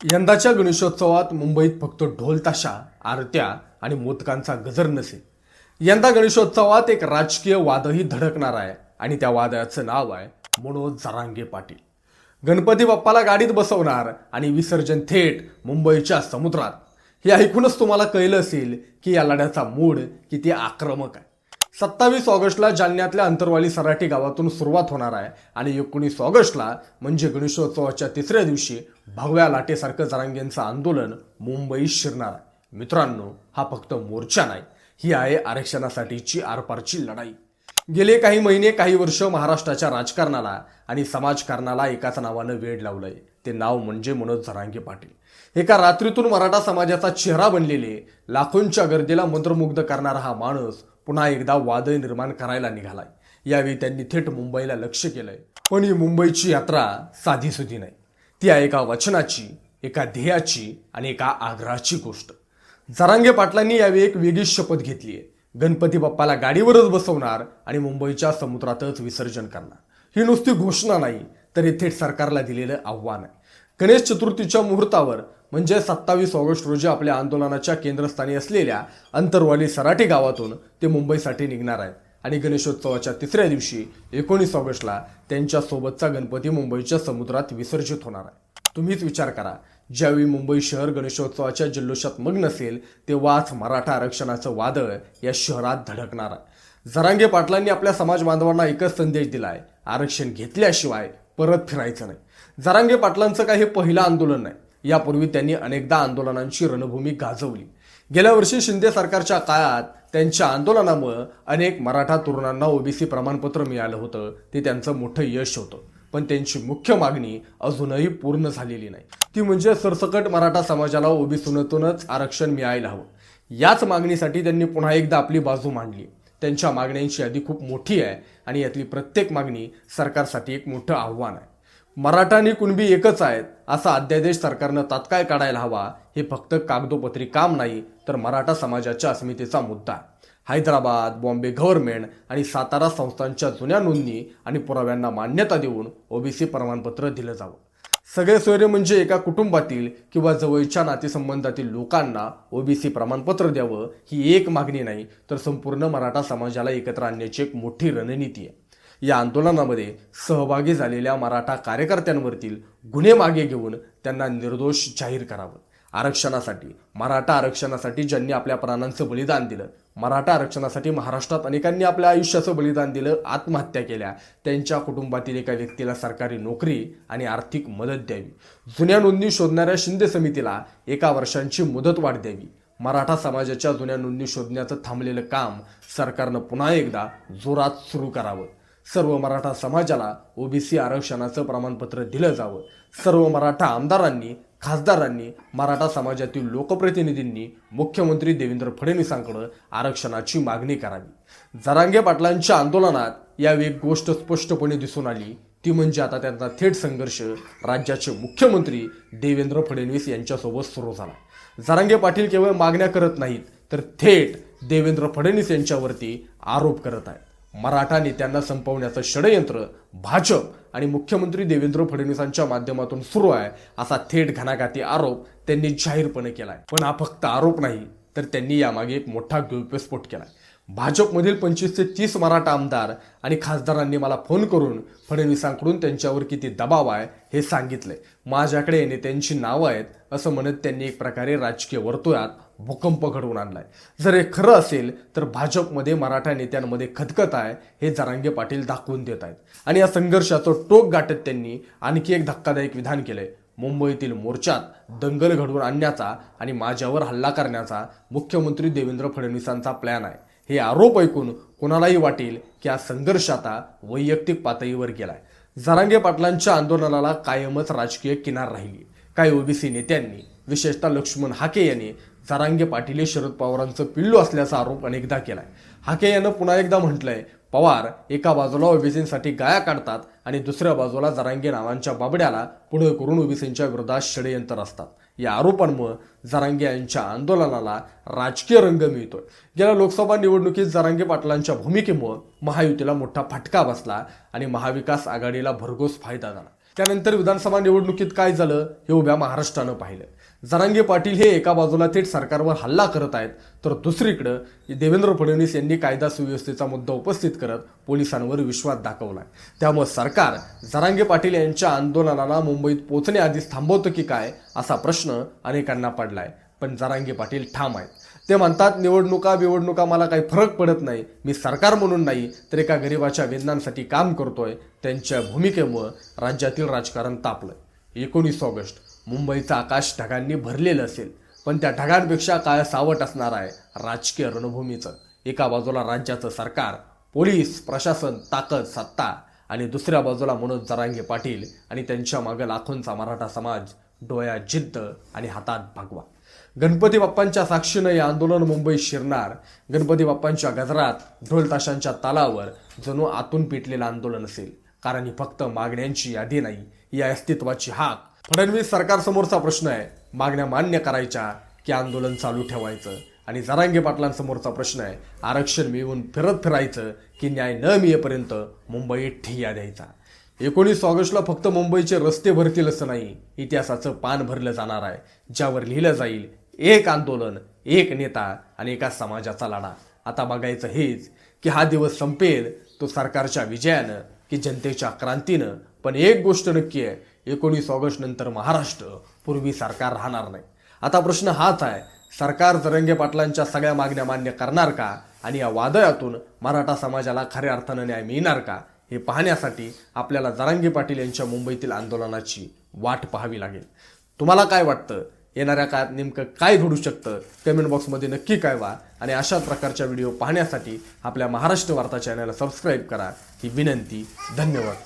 यंदाच्या गणेशोत्सवात मुंबईत फक्त ढोल ताशा आरत्या आणि मोदकांचा गजर नसेल यंदा गणेशोत्सवात एक राजकीय वादही धडकणार आहे आणि त्या वादळाचं नाव आहे मनोज जरांगे पाटील. गणपती बाप्पाला गाडीत बसवणार आणि विसर्जन थेट मुंबईच्या समुद्रात. हे ऐकूनच तुम्हाला कळलं असेल की या लढ्याचा मूड किती आक्रमक आहे. सत्तावीस ऑगस्टला जालन्यातल्या अंतरवाली सराठी गावातून सुरुवात होणार आहे आणि एकोणीस ऑगस्टला म्हणजे गणेशोत्सवाच्या तिसऱ्या दिवशी भगव्या लाटेसारखं जरांगेंचं आंदोलन मुंबईत शिरणार आहे. मित्रांनो हा फक्त मोर्चा नाही ही आहे आरक्षणासाठीची आरपारची लढाई. गेले काही महिने काही वर्ष महाराष्ट्राच्या राजकारणाला आणि समाजकारणाला एकाच नावानं वेळ लावलंय. ते नाव म्हणजे मनोज झरांगे पाटील. एका रात्रीतून मराठा समाजाचा चेहरा बनलेले लाखोंच्या गर्दीला मंत्रमुग्ध करणारा हा माणूस पुन्हा एकदा वादळ निर्माण करायला निघालाय. यावेळी त्यांनी थेट मुंबईला लक्ष केलंय. पण ही मुंबईची यात्रा साधीसुधी नाही. ती आहे एका वचनाची एका ध्येयाची आणि एका आग्रहाची गोष्ट. जरांगे पाटलांनी यावेळी एक वेगळी शपथ घेतली आहे. गणपती बाप्पाला गाडीवरच बसवणार आणि मुंबईच्या समुद्रातच विसर्जन करणार. ही नुसती घोषणा नाही तर हे थेट सरकारला दिलेलं आव्हान आहे. गणेश चतुर्थीच्या मुहूर्तावर म्हणजे सत्तावीस ऑगस्ट रोजी आपल्या आंदोलनाच्या केंद्रस्थानी असलेल्या अंतरवाली सराठी गावातून ते मुंबईसाठी निघणार आहेत. आणि गणेशोत्सवाच्या तिसऱ्या दिवशी एकोणीस ऑगस्टला त्यांच्यासोबतचा गणपती मुंबईच्या समुद्रात विसर्जित होणार आहे. तुम्हीच विचार करा ज्यावेळी मुंबई शहर गणेशोत्सवाच्या जल्लोषात मग्न असेल तेव्हाच मराठा आरक्षणाचं वादळ या शहरात धडकणार आहे. जरांगे पाटलांनी आपल्या समाज बांधवांना एकच संदेश दिलाय आरक्षण घेतल्याशिवाय परत फिरायचं नाही. जरांगे पाटलांचं काही हे पहिलं आंदोलन नाही. यापूर्वी त्यांनी अनेकदा आंदोलनांची रणभूमी गाजवली. गेल्या वर्षी शिंदे सरकारच्या काळात त्यांच्या आंदोलनामुळं अनेक मराठा तरुणांना ओबीसी प्रमाणपत्र मिळालं होतं. ते त्यांचं मोठं यश होतं. पण त्यांची मुख्य मागणी अजूनही पूर्ण झालेली नाही. ती म्हणजे सरसकट मराठा समाजाला ओबीसीतूनच आरक्षण मिळायला हवं. याच मागणीसाठी त्यांनी पुन्हा एकदा आपली बाजू मांडली. त्यांच्या मागण्यांची यादी खूप मोठी आहे आणि यातली प्रत्येक मागणी सरकारसाठी एक मोठं आव्हान आहे. मराठा आणि कुणबी एकच आहेत असा अध्यादेश सरकारनं तात्काळ काढायला हवा हे फक्त कागदोपत्री काम नाही तर मराठा समाजाच्या अस्मितेचा मुद्दा. हैदराबाद बॉम्बे गव्हर्नमेंट आणि सातारा संस्थांच्या जुन्या नोंदणी आणि पुराव्यांना मान्यता देऊन ओबीसी प्रमाणपत्र दिलं जावं. सगळे सोयरे म्हणजे एका कुटुंबातील किंवा जवळच्या नातेसंबंधातील लोकांना ओबीसी प्रमाणपत्र द्यावं ही एक मागणी नाही तर संपूर्ण मराठा समाजाला एकत्र आणण्याची एक मोठी रणनीती आहे. या आंदोलनामध्ये सहभागी झालेल्या मराठा कार्यकर्त्यांवरतील गुन्हे मागे घेऊन त्यांना निर्दोष जाहीर करावं. आरक्षणासाठी मराठा आरक्षणासाठी ज्यांनी आपल्या प्राणांचं बलिदान दिलं मराठा आरक्षणासाठी महाराष्ट्रात अनेकांनी आपल्या आयुष्याचं बलिदान दिलं आत्महत्या केल्या त्यांच्या कुटुंबातील एका व्यक्तीला सरकारी नोकरी आणि आर्थिक मदत द्यावी. जुन्या नोंदी शोधणाऱ्या शिंदे समितीला एका वर्षांची मुदत वाढ द्यावी. मराठा समाजाच्या जुन्या नोंदी शोधण्याचं थांबलेलं काम सरकारनं पुन्हा एकदा जोरात सुरू करावं. सर्व मराठा समाजाला ओबीसी आरक्षणाचं प्रमाणपत्र दिलं जावं. सर्व मराठा आमदारांनी खासदारांनी मराठा समाजातील लोकप्रतिनिधींनी मुख्यमंत्री देवेंद्र फडणवीसांकडं आरक्षणाची मागणी करावी. जरांगे पाटलांच्या आंदोलनात यावेळी एक गोष्ट स्पष्टपणे दिसून आली. ती म्हणजे आता त्यांचा थेट संघर्ष राज्याचे मुख्यमंत्री देवेंद्र फडणवीस यांच्यासोबत सुरू झाला. जरांगे पाटील केवळ मागण्या करत नाहीत तर थेट देवेंद्र फडणवीस यांच्यावरती आरोप करत आहेत. मराठा नेत्यांना संपवण्याचं षडयंत्र भाजप आणि मुख्यमंत्री देवेंद्र फडणवीसांच्या माध्यमातून सुरू आहे असा थेट घणाघाती आरोप त्यांनी जाहीरपणे केलाय. पण हा फक्त आरोप नाही तर त्यांनी यामागे एक मोठा गौप्यस्फोट केलाय. भाजपमधील पंचवीस ते तीस मराठा आमदार आणि खासदारांनी मला फोन करून फडणवीसांकडून त्यांच्यावर किती दबाव आहे हे सांगितले माझ्याकडे नेत्यांची नावं आहेत असं म्हणत त्यांनी एक प्रकारे राजकीय वर्तुळात भूकंप घडवून आणलाय. जर हे खरं असेल तर भाजपमध्ये मराठा नेत्यांमध्ये खदखत आहे हे जरांगे पाटील दाखवून देत आहेत. आणि या संघर्षाचं टोक गाठत त्यांनी आणखी एक धक्कादायक विधान केलंय. मुंबईतील मोर्चात दंगल घडवून आणण्याचा आणि माझ्यावर हल्ला करण्याचा मुख्यमंत्री देवेंद्र फडणवीसांचा प्लॅन आहे. हे आरोप ऐकून कोणालाही वाटेल की हा संघर्ष आता वैयक्तिक पातळीवर गेलाय. जरांगे पाटलांच्या आंदोलनाला कायमच राजकीय किनार राहिली. काही ओबीसी नेत्यांनी विशेषतः लक्ष्मण हाके यांनी सारांगे पाटील हे शरद पवारांचं पिल्लू असल्याचा आरोप अनेकदा केलाय. हाके यानं पुन्हा एकदा म्हटलंय पवार एका बाजूला ओबीसींसाठी गाया काढतात आणि दुसऱ्या बाजूला जरांगे नावांच्या बाबड्याला पुढे करून ओबीसींच्या विरोधात षडयंत्र असतात. या आरोपांमुळे जरांगे यांच्या आंदोलनाला राजकीय रंग मिळतोय. गेल्या लोकसभा निवडणुकीत जरांगे पाटलांच्या भूमिकेमुळे महायुतीला मोठा फटका बसला आणि महाविकास आघाडीला भरघोस फायदा झाला. त्यानंतर विधानसभा निवडणुकीत काय झालं हे उभ्या महाराष्ट्रानं पाहिलं. जरांगे पाटील हे एका बाजूला थेट सरकारवर हल्ला करत आहेत. तर दुसरीकडं देवेंद्र फडणवीस यांनी कायदा सुव्यवस्थेचा मुद्दा उपस्थित करत पोलिसांवर विश्वास दाखवलाय. त्यामुळे सरकार जरांगे पाटील यांच्या आंदोलनाला मुंबईत पोचण्याआधीच थांबवतं की काय असा प्रश्न अनेकांना पडलाय. पण जरांगे पाटील ठाम आहेत. ते म्हणतात निवडणुका बिवडणुका मला काही फरक पडत नाही. मी सरकार म्हणून नाही तर एका गरिबाच्या वेदनांसाठी काम करतोय. त्यांच्या भूमिकेमुळं राज्यातील राजकारण तापलं एकोणीस ऑगस्ट. मुंबईचं आकाश ढगांनी भरलेलं असेल पण त्या ढगांपेक्षा काय सावट असणार आहे राजकीय रणभूमीचं. एका बाजूला राज्याचं सरकार पोलीस प्रशासन ताकद सत्ता आणि दुसऱ्या बाजूला मनोज जरांगे पाटील आणि त्यांच्या मागे लाखोंचा मराठा समाज डोळ्यात जिद्द आणि हातात भागवा. गणपती बाप्पांच्या साक्षीनं हे आंदोलन मुंबईत शिरणार. गणपती बाप्पांच्या गजरात ढोल ताशांच्या तालावर जणू आतून पेटलेलं आंदोलन असेल. कारण ही फक्त मागण्यांची यादी नाही ही अस्तित्वाची हाक फडणवीस सरकारसमोरचा प्रश्न आहे. मागण्या मान्य करायच्या की आंदोलन चालू ठेवायचं? आणि जरांगे पाटलांसमोरचा प्रश्न आहे आरक्षण मिळवून फिरत फिरायचं की न्याय न मिळेपर्यंत मुंबईत ठिय्या द्यायचा? एकोणीस ऑगस्टला फक्त मुंबईचे रस्ते भरतील असं नाही इतिहासाचं पान भरलं जाणार आहे ज्यावर लिहिलं जाईल एक आंदोलन एक नेता आणि एका समाजाचा लढा. आता बघायचं हेच की हा दिवस संपेल तो सरकारच्या विजयानं की जनतेच्या क्रांतीनं. पण एक गोष्ट नक्की आहे एकोणीस ऑगस्ट नंतर महाराष्ट्र पूर्वी सरकार राहणार नाही. आता प्रश्न हाच आहे सरकार जरंगे पाटलांच्या सगळ्या मागण्या मान्य करणार का? आणि या वादळातून मराठा समाजाला खऱ्या अर्थानं न्याय मिळणार का? हे पाहण्यासाठी आपल्याला जरांगे पाटील यांच्या मुंबईतील आंदोलनाची वाट पाहावी लागेल. तुम्हाला काय वाटतं? येणाऱ्या काळात नेमकं काय घडू शकतं? कमेंट बॉक्समध्ये नक्की कळवा आणि अशा प्रकारच्या व्हिडिओ पाहण्यासाठी आपल्या महाराष्ट्र वार्ता चॅनलला सबस्क्राईब करा. ही विनंती धन्यवाद.